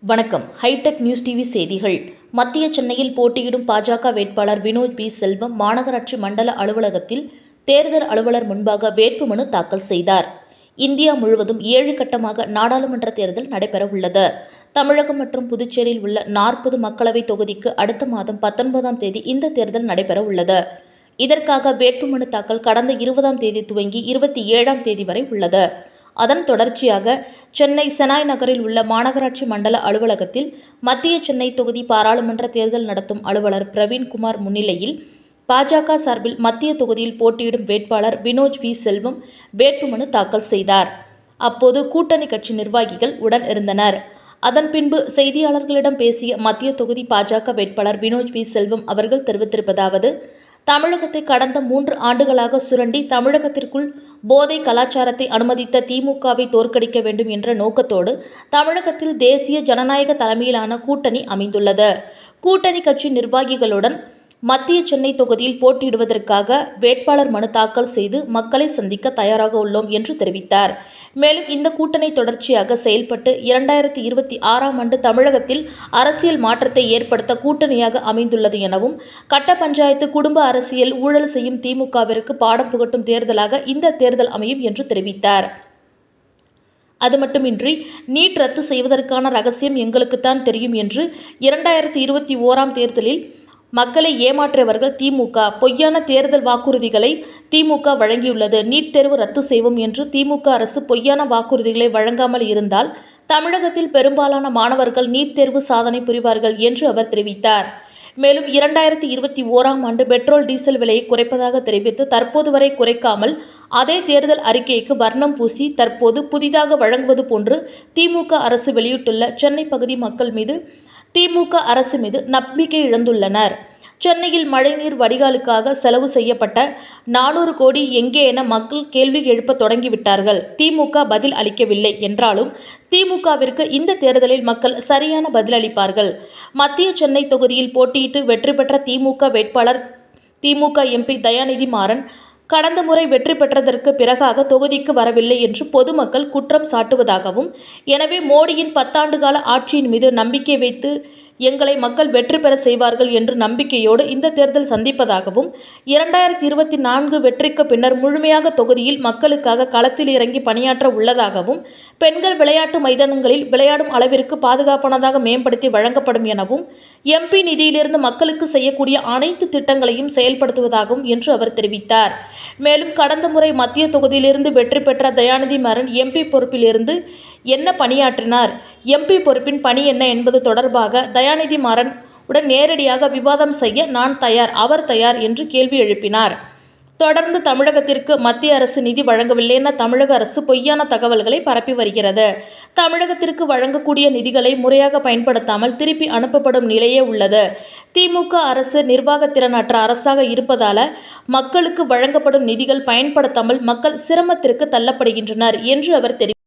வணக்கம். Hitech news TV செய்திகள். மத்திய சென்னையில் போட்டியிடும் பாஜக வேட்பாளர் வினோத் பி. செல்வம் மாநகராட்சி மண்டல அலுவலகத்தில் தேர்தல் அலுவலர் முன்பாக வேட்புமனு தாக்கல் செய்தார். இந்தியா முழுவதும் ஏழு கட்டமாக நாடாளுமன்ற தேர்தல் நடைபெறவுள்ளது. தமிழகம் மற்றும் புதுச்சேரியில் உள்ள நாற்பது மக்களவைத் தொகுதிக்கு அடுத்த மாதம் பத்தொன்பதாம் தேதி இந்த தேர்தல் நடைபெற உள்ளது இதற்காக வேட்புமனு தாக்கல் கடந்த இருபதாம் தேதி துவங்கி இருபத்தி ஏழாம் தேதி வரை உள்ளது. அதன் தொடர்ச்சியாக சென்னை செனாய் நகரில் உள்ள மாநகராட்சி மண்டல அலுவலகத்தில் மத்திய சென்னை தொகுதி பாராளுமன்ற தேர்தல் நடத்தும் அலுவலர் பிரவீன்குமார் முன்னிலையில் பாஜக சார்பில் மத்திய தொகுதியில் போட்டியிடும் வேட்பாளர் வினோஜ் வி. செல்வம் வேட்புமனு தாக்கல் செய்தார். அப்போது கூட்டணி கட்சி நிர்வாகிகள் உடன் இருந்தனர். அதன் பின்பு செய்தியாளர்களிடம் பேசிய மத்திய தொகுதி பாஜக வேட்பாளர் வினோஜ் வி. செல்வம் அவர்கள் தெரிவித்திருப்பதாவது தமிழகத்தை கடந்த மூன்று ஆண்டுகளாக சுரண்டி தமிழகத்திற்குள் போதை கலாச்சாரத்தை அனுமதித்த திமுகவை தோற்கடிக்க வேண்டும் என்ற நோக்கத்தோடு தமிழகத்தில் தேசிய ஜனநாயக தலைமையிலான கூட்டணி அமைந்துள்ளது. கூட்டணி கட்சி நிர்வாகிகளுடன் மத்திய சென்னை தொகுதியில் போட்டியிடுவதற்காக வேட்பாளர் மனு தாக்கல் செய்து மக்களை சந்திக்க தயாராக உள்ளோம் என்று தெரிவித்தார். மேலும் இந்த கூட்டணி தொடர்ச்சியாக செயல்பட்டு இரண்டாயிரத்தி இருபத்தி ஆறாம் ஆண்டு தமிழகத்தில் அரசியல் மாற்றத்தை ஏற்படுத்த கூட்டணியாக அமைந்துள்ளது எனவும் கட்ட பஞ்சாயத்து குடும்ப அரசியல் ஊழல் செய்யும் திமுகவிற்கு பாடம் புகட்டும் தேர்தலாக இந்த தேர்தல் அமையும் என்று தெரிவித்தார். அது மட்டுமின்றி நீட் ரத்து செய்வதற்கான ரகசியம் எங்களுக்குத்தான் தெரியும் என்று இரண்டாயிரத்தி இருபத்தி ஓராம் தேர்தலில் மக்களை ஏமாற்றியவர்கள் திமுக. பொய்யான தேர்தல் வாக்குறுதிகளை திமுக வழங்கியுள்ளது. நீட் தேர்வு ரத்து செய்வோம் என்று திமுக அரசு பொய்யான வாக்குறுதிகளை வழங்காமல் இருந்தால் தமிழகத்தில் பெரும்பாலான மாணவர்கள் நீட் தேர்வு சாதனை புரிவார்கள் என்று அவர் தெரிவித்தார். மேலும் இரண்டாயிரத்தி இருபத்தி ஓராம் ஆண்டு பெட்ரோல் டீசல் விலையை குறைப்பதாக தெரிவித்து தற்போது வரை குறைக்காமல் அதே தேர்தல் அறிக்கைக்கு வர்ணம் பூசி தற்போது புதிதாக வழங்குவது போன்று திமுக அரசு வெளியிட்டுள்ள சென்னை பகுதி மக்கள் மீது திமுக அரசு மீது நம்பிக்கை இழந்துள்ளனர். சென்னையில் மழைநீர் வடிகாலுக்காக செலவு செய்யப்பட்ட நானூறு கோடி எங்கே என மக்கள் கேள்வி எழுப்ப தொடங்கிவிட்டார்கள். திமுக பதில் அளிக்கவில்லை என்றாலும் திமுகவிற்கு இந்த தேர்தலில் மக்கள் சரியான பதிலளிப்பார்கள் மத்திய சென்னை தொகுதியில் போட்டியிட்டு வெற்றி பெற்ற திமுக வேட்பாளர் திமுக எம்பி தயாநிதி மாறன் கடந்த முறை வெற்றி பெற்றதற்கு பிறகாக தொகுதிக்கு வரவில்லை என்று பொதுமக்கள் குற்றம் சாட்டுவதாகவும் எனவே மோடியின் பத்தாண்டு கால ஆட்சியின் மீது நம்பிக்கை வைத்து எங்களை மக்கள் வெற்றி பெற செய்வார்கள் என்று நம்பிக்கையோடு இந்த தேர்தல் சந்திப்பதாகவும் இரண்டாயிரத்தி இருபத்தி நான்கு வெற்றிக்கு பின்னர் முழுமையாக தொகுதியில் மக்களுக்காக களத்தில் இறங்கி பணியாற்ற உள்ளதாகவும் பெண்கள் விளையாட்டு மைதானங்களில் விளையாடும் அளவிற்கு பாதுகாப்பானதாக மேம்படுத்தி வழங்கப்படும் எனவும் எம்பி நிதியிலிருந்து மக்களுக்கு செய்யக்கூடிய அனைத்து திட்டங்களையும் செயல்படுத்துவதாகவும் என்று அவர் தெரிவித்தார். மேலும் கடந்த முறை மத்திய தொகுதியிலிருந்து வெற்றி பெற்ற தயாநிதி மாறன் எம்பி பொறுப்பிலிருந்து என்ன பணியாற்றினார்? எம்பி பொறுப்பின் பணி என்ன என்பது தொடர்பாக தயாநிதி மாறன் உடன் நேரடியாக விவாதம் செய்ய நான் தயார் அவர் தயார் என்று கேள்வி எழுப்பினார். தொடர்ந்து தமிழகத்திற்கு மத்திய அரசு நிதி வழங்கவில்லை என தமிழக அரசு பொய்யான தகவல்களை பரப்பி வருகிறது. தமிழகத்திற்கு வழங்கக்கூடிய நிதிகளை முறையாக பயன்படுத்தாமல் திருப்பி அனுப்பப்படும் நிலையே உள்ளது. திமுக அரசு நிர்வாகத்திறனற்ற அரசாக இருப்பதால மக்களுக்கு வழங்கப்படும் நிதிகள் பயன்படுத்தாமல் மக்கள் சிரமத்திற்கு தள்ளப்படுகின்றனர் என்று அவர் தெரிவித்தார்